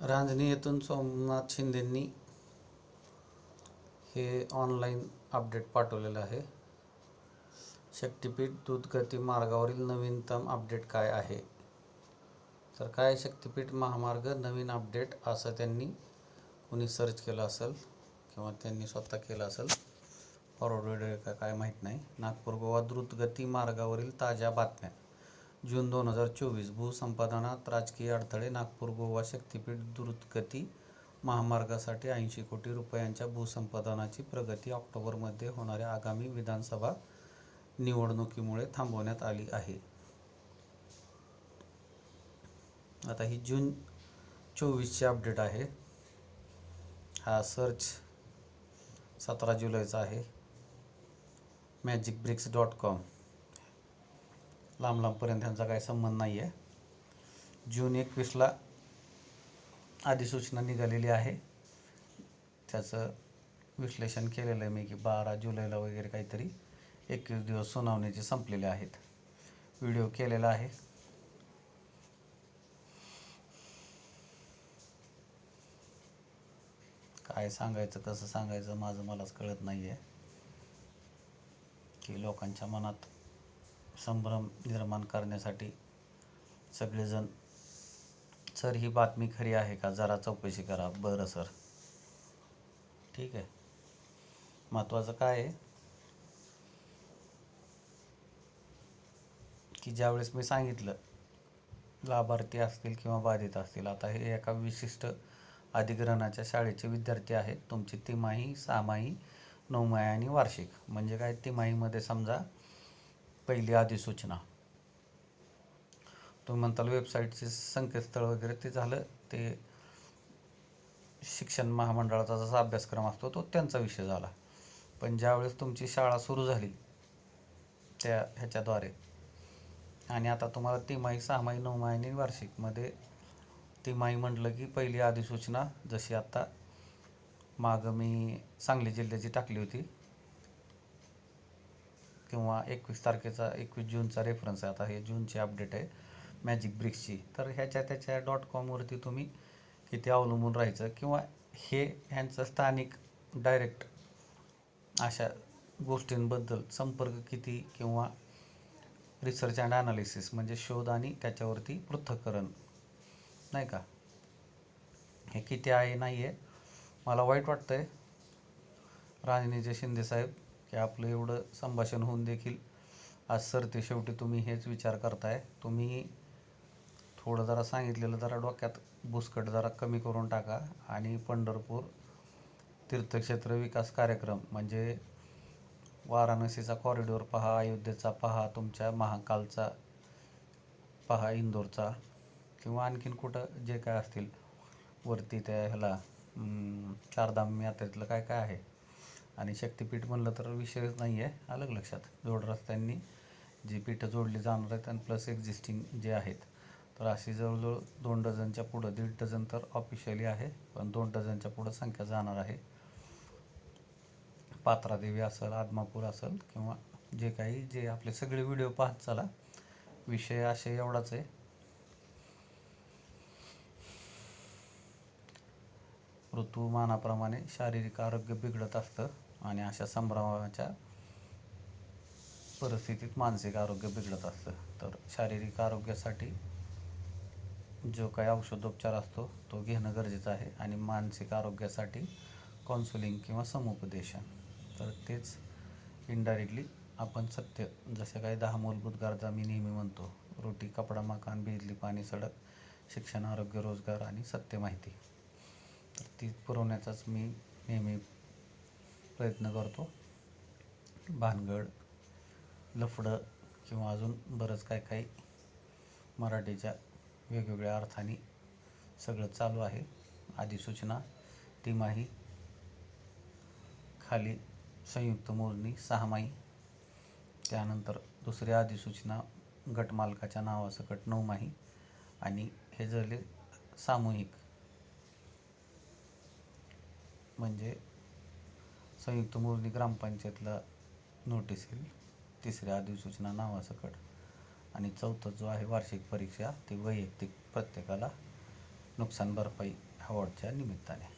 रांजणी येथून सोमनाथ शिंदेंनी हे online update पाठवलेलं आहे. शक्तिपीठ दूधगती मार्गावरील नवीनतम अपडेट काय आहे? तर काय शक्तिपीठ महामार्ग नवीन अपडेट असं त्यांनी कुणी सर्च केलं असेल किंवा त्यांनी स्वतः केलं असेल फॉरवर्ड का काय माहीत नाही. नागपूर गोवा द्रुतगती मार्गावरील ताज्या बातम्या. जून दोन हजार चोवीस भूसंपादनात राजकीय अडथळे नागपूर गोवा शक्तिपीठ द्रुतगती महामार्गासाठी ऐंशी कोटी रुपयांच्या भूसंपादनाची प्रगती ऑक्टोबरमध्ये होणाऱ्या आगामी विधानसभा निवडणुकीमुळे थांबवण्यात आली आहे. आता ही जून चोवीसची अपडेट आहे. हा सर्च सतरा जुलैचा आहे. मॅजिक ब्रिक्स डॉट कॉम लांब लांबपर्यंत त्यांचा काही संबंध नाही आहे जून एकवीसला अधिसूचना निघालेली आहे. त्याचं विश्लेषण केलेलं आहे मी की बारा जुलैला वगैरे काहीतरी एकवीस दिवस सुनावणीचे संपलेले आहेत. व्हिडिओ केलेला आहे. काय सांगायचं कसं सांगायचं माझं मलाच कळत नाही आहे की लोकांच्या मनात संभ्रम निर्माण करण्यासाठी सगळेजण सर ही बातमी खरी आहे का? जरा चौकशी करा. बरं सर. ठीक आहे. महत्त्वाचं काय आहे? की ज्यावेळेस मी सांगितलं लाभार्थी असतील किंवा बाधित असतील आता हे एका विशिष्ट अधिग्रहणाच्या शाळेचे विद्यार्थी आहेत. तुमची तिमाही सहामाही नऊमाही आणि वार्षिक. म्हणजे काय? तिमाहीमध्ये समजा पहिली अधिसूचना. तुम्ही म्हणताल वेबसाईटचे संकेतस्थळ वगैरे ते झालं ते शिक्षण महामंडळाचा जसा अभ्यासक्रम असतो तो त्यांचा विषय झाला. पण ज्यावेळेस तुमची शाळा सुरू झाली त्या ह्याच्याद्वारे. आणि आता तुम्हाला तिमाही सहामाही नऊमाही आणि वार्षिकमध्ये तिमाही म्हटलं की पहिली अधिसूचना जशी आत्ता मागं मी सांगली जिल्ह्याची टाकली होती किंवा एकवीस तारखेचा एकवीस जूनचा रेफरन्स आहे. आता हे जूनची अपडेट आहे मॅजिक ब्रिक्सची तर ह्याच्या त्याच्या डॉट कॉमवरती तुम्ही किती अवलंबून राहायचं किंवा हे ह्यांचं स्थानिक डायरेक्ट अशा गोष्टींबद्दल संपर्क किती किंवा रिसर्च अँड ॲनालिसिस म्हणजे शोध आणि त्याच्यावरती पृथक्करण. नाही का? हे किती आहे नाही आहे मला वाईट वाटतं आहे राजनीचे शिंदेसाहेब की आपलं एवढं संभाषण होऊन देखील आज सरते शेवटी तुम्ही हेच विचार करताय. तुम्ही थोडं जरा सांगितलेलं जरा डोक्यात बुसकट जरा कमी करून टाका. आणि पंढरपूर तीर्थक्षेत्र विकास कार्यक्रम म्हणजे वाराणसीचा कॉरिडॉर पहा अयोध्येचा पहा तुमच्या महाकालचा पहा इंदोरचा किंवा आणखीन कुठं जे काय असतील वरती त्या ह्याला चारधाम यात्रेतलं काय काय आहे? आणि शक्तिपीठ म्हणलं तर विषयच नाही आहे अलग लक्षात? जोड रस्त्यांनी जी पीठं जोडली जाणार आहेत आणि प्लस एक्झिस्टिंग जे आहेत तर अशी जवळजवळ दोन डझनच्या पुढं दीड डझन तर ऑफिशियली आहे पण दोन डझनच्या पुढं संख्या जाणार आहे. पात्रादेवी असेल आदमापूर असेल किंवा जे काही जे आपले सगळे व्हिडिओ पाहत चला. विषय असे एवढाच आहे. ऋतुमानाप्रमाणे शारीरिक आरोग्य बिघडत असतं. आणि अशा संभ्रमाच्या परिस्थितीत मानसिक आरोग्य बिघडत असतं. तर शारीरिक आरोग्यासाठी जो काही औषधोपचार असतो तो घेणं गरजेचं आहे. आणि मानसिक आरोग्यासाठी काउन्सिलिंग किंवा समुपदेशन. तर तेच इनडायरेक्टली आपण सत्य जसे काही दहा मूलभूत गरजा मी नेहमी म्हणतो. रोटी कपडा मकान बिजली पाणी सडक शिक्षण आरोग्य रोजगार आणि सत्य माहिती. तर ती पुरवण्याचाच मी नेहमी प्रयत्न करतो. भानगड लफडं किंवा अजून बरंच काय काही मराठीच्या वेगवेगळ्या अर्थाने सगळं चालू आहे. अधिसूचना तिमाही खाली संयुक्त मोजणी सहामाही. त्यानंतर दुसरी अधिसूचना गटमालकाच्या नावासकट नऊमाही आणि हे झाले सामूहिक. म्हणजे संयुक्त मोजणी ग्रामपंचायतला नोटीस येईल. तिसऱ्या अधिसूचना नावासकट. आणि चौथं जो आहे वार्षिक परीक्षा ती वैयक्तिक प्रत्येकाला नुकसान भरपाई अवॉर्डच्या निमित्ताने.